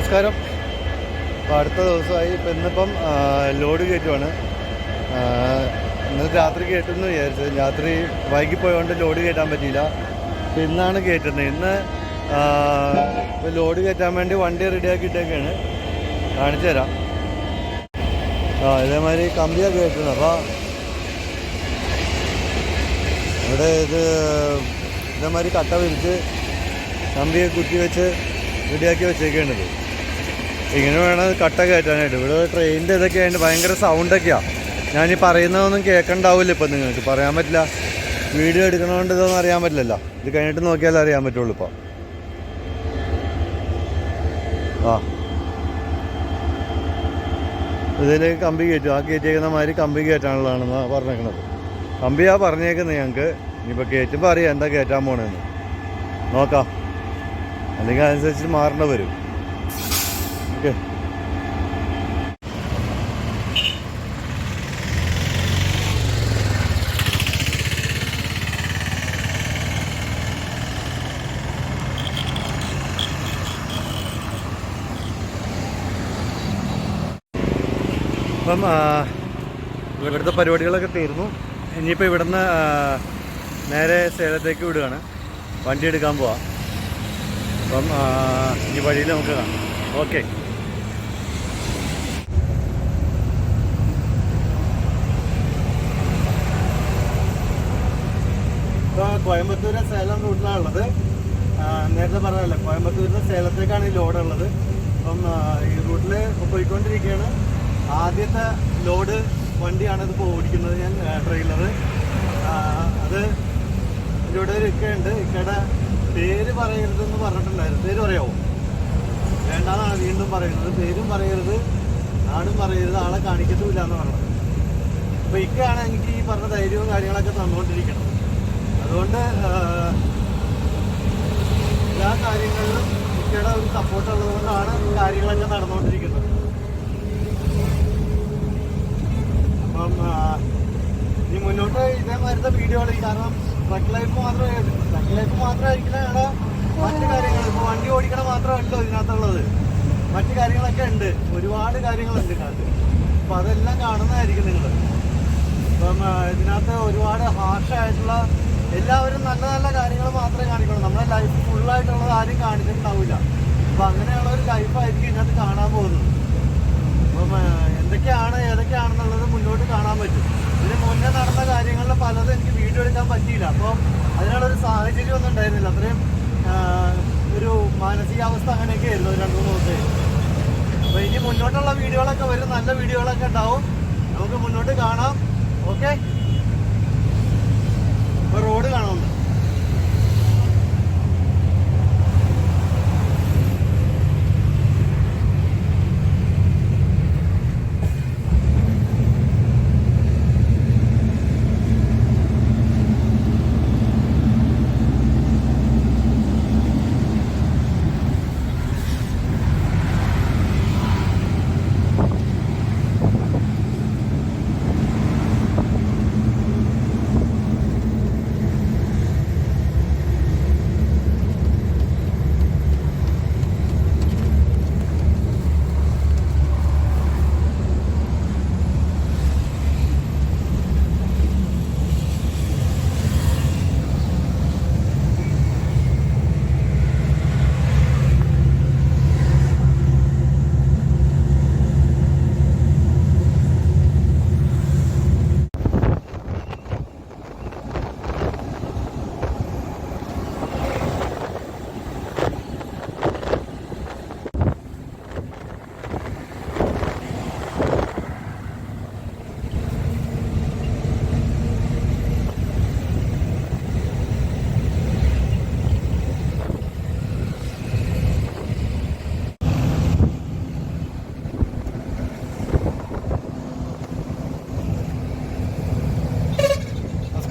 നമസ്കാരം. അപ്പോൾ അടുത്ത ദിവസമായി ഇപ്പം ഇന്നിപ്പം ലോഡ് കയറ്റുവാണ്. ഇന്ന് രാത്രി കയറ്റുമെന്ന് വിചാരിച്ചത്. രാത്രി വൈകിപ്പോയതുകൊണ്ട് ലോഡ് കയറ്റാൻ പറ്റിയില്ല. അപ്പോൾ ഇന്നാണ് കയറ്റുന്നത്. ഇന്ന് ഇപ്പോൾ ലോഡ് കയറ്റാൻ വേണ്ടി വണ്ടി റെഡിയാക്കി ഇട്ടേക്കാണ് കാണിച്ചു തരാം. ആ ഇതേമാതിരി കമ്പിയൊക്കെ കയറ്റുന്നത് അപ്പോൾ ഇവിടെ ഇത് ഇതേമാതിരി കട്ട വിരിച്ച് കമ്പിയെ കുത്തി വെച്ച് റെഡിയാക്കി വെച്ചേക്കേണ്ടത് ഇങ്ങനെ വേണം കട്ട കയറ്റാനായിട്ട്. ഇവിടെ ട്രെയിനിന്റെ ഇതൊക്കെ ആയിട്ട് ഭയങ്കര സൗണ്ടൊക്കെയാണ് ഞാൻ ഈ പറയുന്നതൊന്നും കേൾക്കണ്ടാവില്ല ഇപ്പം നിങ്ങൾക്ക്. പറയാൻ പറ്റില്ല. വീഡിയോ എടുക്കണോണ്ട് ഇതൊന്നും അറിയാൻ പറ്റില്ലല്ലോ. ഇത് കഴിഞ്ഞിട്ട് നോക്കിയാലേ അറിയാൻ പറ്റുള്ളൂ ഇപ്പോൾ ആ. ഇതിലേക്ക് കമ്പി കയറ്റും. ആ കയറ്റിയേക്കുന്ന മാതിരി കമ്പി കയറ്റാനുള്ളതാണെന്ന് പറഞ്ഞേക്കണത്. കമ്പിയാ പറഞ്ഞേക്കുന്നത് ഞങ്ങൾക്ക് ഇനിയിപ്പോൾ കയറ്റുമ്പോൾ അറിയാം എന്താ കയറ്റാൻ പോണെന്ന്. നോക്കാം. അല്ലെങ്കിൽ അതനുസരിച്ച് മാറേണ്ട വരും. അപ്പം ഇവിടുത്തെ പരിപാടികളൊക്കെ തീർന്നു. ഇനിയിപ്പോൾ ഇവിടുന്ന് നേരെ സേലത്തേക്ക് വിടുകയാണ്. വണ്ടി എടുക്കാൻ പോവാം. അപ്പം ഈ വഴിയിൽ നമുക്ക് കാണാം. ഓക്കെ. കോയമ്പത്തൂര് സേലം റൂട്ടിലാണ് ഉള്ളത്. ആ, നേരത്തെ പറഞ്ഞല്ലോ കോയമ്പത്തൂരിന് സേലത്തേക്കാണ് ഈ ലോഡുള്ളത് അപ്പം ഈ റൂട്ടിൽ പോയിക്കൊണ്ടിരിക്കുകയാണ്. ആദ്യത്തെ ലോഡ് വണ്ടിയാണ് ഇതിപ്പോൾ ഓടിക്കുന്നത് ഞാൻ ട്രെയിലർ അത് ഇവിടെ ഒരു ഇക്കയുണ്ട് ഇക്കയുടെ പേര് പറയരുതെന്ന് പറഞ്ഞിട്ടുണ്ടായിരുന്നു. പേര് പറയാമോ വേണ്ടാന്നാണ് വീണ്ടും പറയുന്നത്. പേരും പറയരുത് നാടും പറയരുത് ആളെ കാണിക്കത്തുമില്ല എന്ന് പറഞ്ഞത്. അപ്പൊ ഇക്കയാണ് എനിക്ക് ഈ പറഞ്ഞ ധൈര്യവും കാര്യങ്ങളൊക്കെ തന്നുകൊണ്ടിരിക്കണം അതുകൊണ്ട് എല്ലാ കാര്യങ്ങളിലും ഇക്കയുടെ ഒരു സപ്പോർട്ട് ഉള്ളതുകൊണ്ടാണ് കാര്യങ്ങളൊക്കെ നടന്നുകൊണ്ടിരിക്കുന്നത് അപ്പം ഇനി മുന്നോട്ട് ഇതേമാതിരത്തെ വീഡിയോകൾ കാരണം ട്രക്ക് ലൈഫ് മാത്രമേ ട്രക്ക് ലൈഫ് മാത്രമായിരിക്കണ മറ്റു കാര്യങ്ങൾ ഇപ്പോൾ വണ്ടി ഓടിക്കണ മാത്രമല്ലോ ഇതിനകത്തുള്ളത്. മറ്റു കാര്യങ്ങളൊക്കെ ഉണ്ട്. ഒരുപാട് കാര്യങ്ങളുണ്ട് ഇതിനകത്ത്. അപ്പം അതെല്ലാം കാണുന്നതായിരിക്കും നിങ്ങൾ അപ്പം ഇതിനകത്ത് ഒരുപാട് ഹാർഷായിട്ടുള്ള എല്ലാവരും നല്ല നല്ല കാര്യങ്ങൾ മാത്രമേ കാണിക്കുള്ളൂ. നമ്മുടെ ലൈഫ് ഫുള്ളായിട്ടുള്ളത് ആരും കാണിച്ചിട്ടുണ്ടാവില്ല. അപ്പം അങ്ങനെയുള്ള ഒരു ലൈഫായിരിക്കും ഇതിനകത്ത് കാണാൻ പോകുന്നത്. അപ്പം എന്തൊക്കെയാണ് ഏതൊക്കെയാണെന്നുള്ളത് മുന്നോട്ട് കാണാൻ പറ്റും. ഇതിന് മുന്നേ നടന്ന കാര്യങ്ങളിൽ പലതും എനിക്ക് വീഡിയോ എടുക്കാൻ പറ്റിയില്ല. അപ്പോൾ അതിനുള്ളൊരു സാഹചര്യം ഒന്നും ഉണ്ടായിരുന്നില്ല. അത്രയും ഒരു മാനസികാവസ്ഥ അങ്ങനെയൊക്കെ ആയിരുന്നു രണ്ട് മൂന്ന് ദിവസമായി അപ്പോൾ ഇനി മുന്നോട്ടുള്ള വീഡിയോകളൊക്കെ വരും. നല്ല വീഡിയോകളൊക്കെ ഉണ്ടാവും. നമുക്ക് മുന്നോട്ട് കാണാം. ഓക്കെ? ഇപ്പോൾ റോഡ് കാണുന്നുണ്ട്.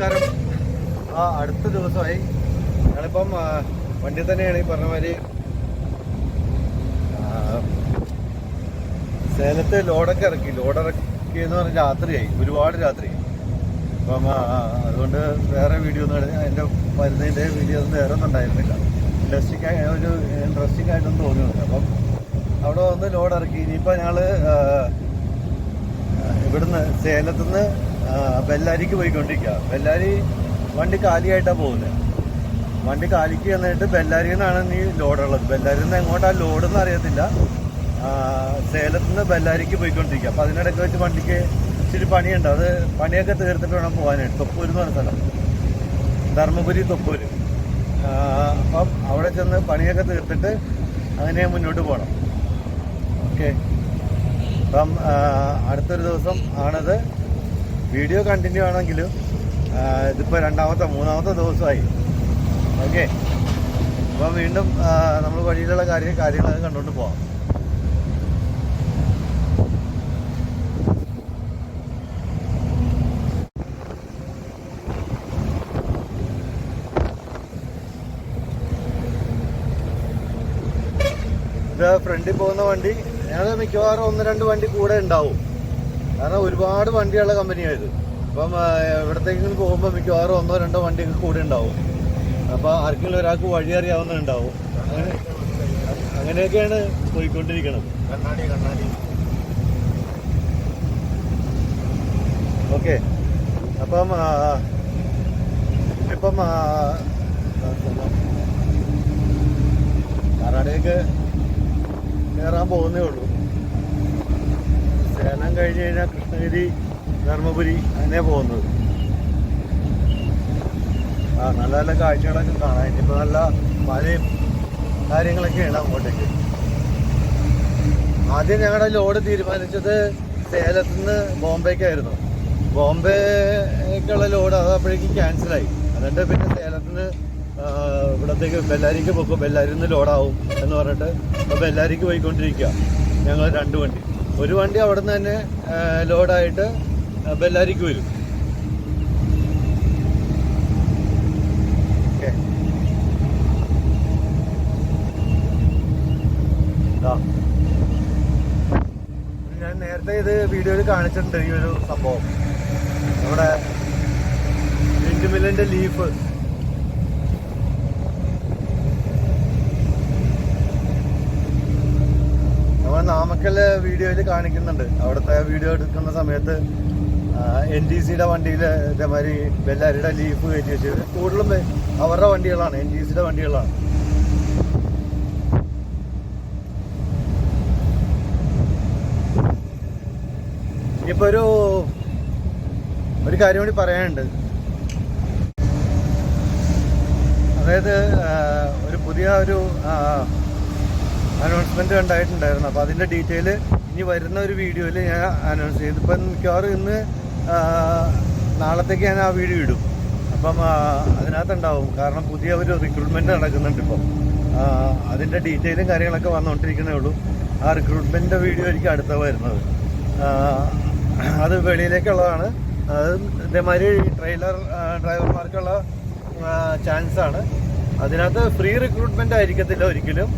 നമസ്കാരം. ആ അടുത്ത ദിവസമായി. ഞങ്ങളിപ്പം വണ്ടി തന്നെയാണ് ഈ പറഞ്ഞ മാതിരി സേലത്തെ ലോഡൊക്കെ ഇറക്കി. ലോഡ് ഇറക്കി എന്ന് പറഞ്ഞാൽ രാത്രിയായി. ഒരുപാട് രാത്രി അപ്പം അതുകൊണ്ട് വേറെ വീഡിയോ ഒന്നും എന്റെ വരുന്നതിന്റെ വീഡിയോ ഒന്നും വേറെ ഒന്നും ഉണ്ടായിരുന്നില്ല. ഇൻട്രസ്റ്റിംഗ് ആയി ഒരു ഇൻട്രസ്റ്റിംഗ് ആയിട്ടൊന്നും തോന്നിയിട്ടില്ല അപ്പം അവിടെ വന്ന് ലോഡ് ഇറക്കി ഇനിയിപ്പോൾ ഞങ്ങൾ ഇവിടുന്ന് സേലത്തുനിന്ന് ബെല്ലാരിക്ക് പോയിക്കൊണ്ടിരിക്കുക ബെല്ലാരി വണ്ടി കാലിയായിട്ടാണ് പോകുന്നത് വണ്ടി കാലിക്ക് ചെന്നിട്ട് ബെല്ലാരിയിൽ നിന്നാണ് നീ ലോഡുള്ളത് ബെല്ലാരിയിൽ നിന്ന് എങ്ങോട്ടാ ലോഡ് എന്ന് അറിയത്തില്ല. ആ, സേലത്തുനിന്ന് ബെല്ലാരിക്ക് പോയിക്കൊണ്ടിരിക്കുക അപ്പോൾ അതിനിടയ്ക്ക് വെച്ച് വണ്ടിക്ക് ഇച്ചിരി പണിയുണ്ട്. അത് പണിയൊക്കെ തീർത്തിട്ട് വേണം പോകാനായിട്ട്. തൊപ്പൂര് എന്ന് പറഞ്ഞ സ്ഥലം. ധർമ്മപുരി തൊപ്പൂര്. അപ്പം അവിടെ ചെന്ന് പണിയൊക്കെ തീർത്തിട്ട് അങ്ങനെ മുന്നോട്ട് പോകണം ഓക്കെ. അപ്പം അടുത്തൊരു ദിവസം ആണത് വീഡിയോ കണ്ടിന്യൂ ആണെങ്കിലും ഇതിപ്പോൾ രണ്ടാമത്തെ മൂന്നാമത്തെ ദിവസമായി. ഓക്കെ അപ്പം വീണ്ടും നമ്മൾ വഴിയിലുള്ള കാര്യം കാര്യങ്ങളൊക്കെ കണ്ടുകൊണ്ട് പോവാം. ഇത് ഫ്രണ്ടിൽ പോകുന്ന വണ്ടി. ഞങ്ങൾ മിക്കവാറും ഒന്ന് രണ്ട് വണ്ടി കൂടെ ഉണ്ടാവും. കാരണം ഒരുപാട് വണ്ടിയുള്ള കമ്പനിയായത് അപ്പം ആ, എവിടത്തേക്കെങ്കിലും പോകുമ്പോൾ മിക്കവാറും ഒന്നോ രണ്ടോ വണ്ടിയൊക്കെ കൂടെ ഉണ്ടാവും. അപ്പോൾ ആർക്കെങ്കിലും ഒരാൾക്ക് വഴി അറിയാവുന്നുണ്ടാവും അങ്ങനെ അങ്ങനെയൊക്കെയാണ് പോയിക്കൊണ്ടിരിക്കുന്നത് കണ്ണാടി കണ്ണാടി. ഓക്കെ. അപ്പം ഇപ്പം കർണാടകയ്ക്ക് കയറാൻ പോകുന്നേ ഉള്ളൂ. സേലം കഴിഞ്ഞ് കഴിഞ്ഞാൽ കൃഷ്ണഗിരി ധർമ്മപുരി അങ്ങനെ പോകുന്നത്. ആ നല്ല നല്ല കാഴ്ചകളൊക്കെ കാണാം. ഇനിയിപ്പോൾ നല്ല മഴയും കാര്യങ്ങളൊക്കെയാണ് അങ്ങോട്ടേക്ക്. ആദ്യം ഞങ്ങളുടെ ലോഡ് തീരുമാനിച്ചത് സേലത്ത് നിന്ന് ബോംബേക്കായിരുന്നു. ബോംബെക്കുള്ള ലോഡ് അത് അപ്പോഴേക്കും ക്യാൻസലായി. എന്നിട്ട് പിന്നെ സേലത്തിന് ഇവിടത്തേക്ക് ബെല്ലാരിക്ക് പോക്കും ബെല്ലാരിന്ന് ലോഡാവും എന്ന് പറഞ്ഞിട്ട് അപ്പോൾ ബെല്ലാരിക്ക് പോയിക്കൊണ്ടിരിക്കുക ഞങ്ങൾ രണ്ട് വണ്ടി. ഒരു വണ്ടി അവിടെ നിന്ന് തന്നെ ലോഡായിട്ട് ബെല്ലാരിക്ക് വരും. ഞാൻ നേരത്തെ ഇത് വീഡിയോയിൽ കാണിച്ചിട്ടുണ്ട് ഈ ഒരു സംഭവം. നമ്മുടെ വിൻഡ്മില്ലിന്റെ ലീഫ് നാമക്കൽ വീഡിയോയിൽ കാണിക്കുന്നുണ്ട്. അവിടുത്തെ വീഡിയോ എടുക്കുന്ന സമയത്ത് എൻ ഡി സിയുടെ വണ്ടിയിൽ ഇതേമാതിരി ബെല്ലാരിയുടെ ലീഫ് കയറ്റി വെച്ചത് കൂടുതലും അവരുടെ വണ്ടികളാണ് എൻ ഡി സിയുടെ വണ്ടികളാണ്. ഇപ്പൊ ഒരു ഒരു കാര്യം കൂടി പറയാനുണ്ട്. അതായത് ഒരു പുതിയ ഒരു അനൗൺസ്മെന്റ് ഉണ്ടായിട്ടുണ്ടായിരുന്നു അപ്പോൾ അതിന്റെ ഡീറ്റെയിൽ ഇനി വരുന്ന ഒരു വീഡിയോയിൽ ഞാൻ അനൗൺസ് ചെയ്തു ഇപ്പം മിക്കവാറും ഇന്ന് നാളത്തേക്ക് ഞാൻ ആ വീഡിയോ ഇടും. അപ്പം അതിനകത്തുണ്ടാവും. കാരണം പുതിയ ഒരു റിക്രൂട്ട്മെന്റ് നടക്കുന്നുണ്ട് ഇപ്പം. അതിന്റെ ഡീറ്റെയിലും കാര്യങ്ങളൊക്കെ വന്നുകൊണ്ടിരിക്കുന്നേ ഉള്ളൂ. ആ റിക്രൂട്ട്മെന്റിന്റെ വീഡിയോ ആയിരിക്കും അടുത്ത വരുന്നത്. അത് വെളിയിലേക്കുള്ളതാണ്. അത് ഇതേമാതിരി ട്രെയിലർ ഡ്രൈവർമാർക്കുള്ള ചാൻസാണ് അതിനകത്ത് ഫ്രീ റിക്രൂട്ട്മെന്റ് ആയിരിക്കത്തില്ല ഒരിക്കലും.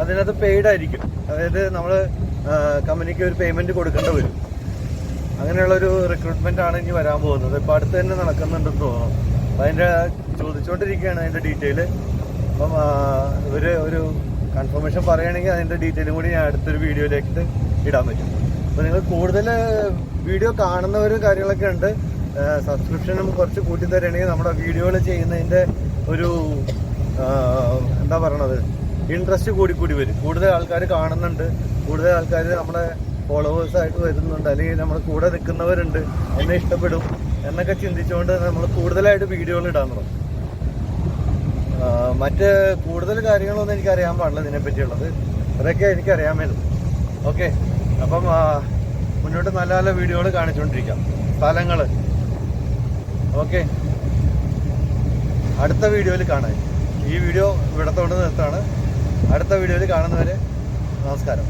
അതിനകത്ത് പെയ്ഡ് ആയിരിക്കും. അതായത് നമ്മൾ കമ്പനിക്ക് ഒരു പേയ്മെന്റ് കൊടുക്കേണ്ടി വരും. അങ്ങനെയുള്ളൊരു റിക്രൂട്ട്മെന്റ് ആണ് ഇനി വരാൻ പോകുന്നത്. ഇപ്പൊ അടുത്ത് തന്നെ നടക്കുന്നുണ്ടെന്ന് തോന്നുന്നു. അപ്പൊ അതിന്റെ ചോദിച്ചുകൊണ്ടിരിക്കുകയാണ് അതിന്റെ ഡീറ്റെയിൽ അപ്പം ഇവർ ഒരു കൺഫർമേഷൻ പറയുകയാണെങ്കിൽ അതിന്റെ ഡീറ്റെയിലും കൂടി ഞാൻ അടുത്തൊരു വീഡിയോയിലേക്ക് ഇടാൻ പറ്റും. അപ്പോൾ നിങ്ങൾ കൂടുതൽ വീഡിയോ കാണുന്നവരും കാര്യങ്ങളൊക്കെ ഉണ്ട്. സബ്സ്ക്രിപ്ഷനും കുറച്ച് കൂട്ടി തരികയാണെങ്കിൽ നമ്മുടെ വീഡിയോകൾ ചെയ്യുന്നതിന്റെ ഒരു എന്താ പറയണത്? ഇൻട്രസ്റ്റ് കൂടി കൂടി വരും. കൂടുതൽ ആൾക്കാർ കാണുന്നുണ്ട്. കൂടുതൽ ആൾക്കാർ നമ്മുടെ ഫോളോവേഴ്സ് ആയിട്ട് വരുന്നുണ്ട്. അല്ലെങ്കിൽ നമ്മുടെ കൂടെ നിൽക്കുന്നവരുണ്ട്. എന്നെ ഇഷ്ടപ്പെടും എന്നൊക്കെ ചിന്തിച്ചുകൊണ്ട് നമ്മൾ കൂടുതലായിട്ട് വീഡിയോകൾ ഇടാൻ തുടങ്ങും. മറ്റ് കൂടുതൽ കാര്യങ്ങളൊന്നും എനിക്ക് അറിയാൻ പാടില്ല ഇതിനെ പറ്റിയുള്ളത് അതൊക്കെ എനിക്ക് അറിയാൻ വേണ്ടത് ഓക്കെ. അപ്പം മുന്നോട്ട് നല്ല നല്ല വീഡിയോകൾ കാണിച്ചുകൊണ്ടിരിക്കാം. സ്ഥലങ്ങൾ ഓക്കെ. അടുത്ത വീഡിയോയിൽ കാണാം. ഈ വീഡിയോ ഇവിടത്തോണ്ട് നിർത്താണ് അടുത്ത വീഡിയോയിൽ കാണുന്നവരെ നമസ്കാരം.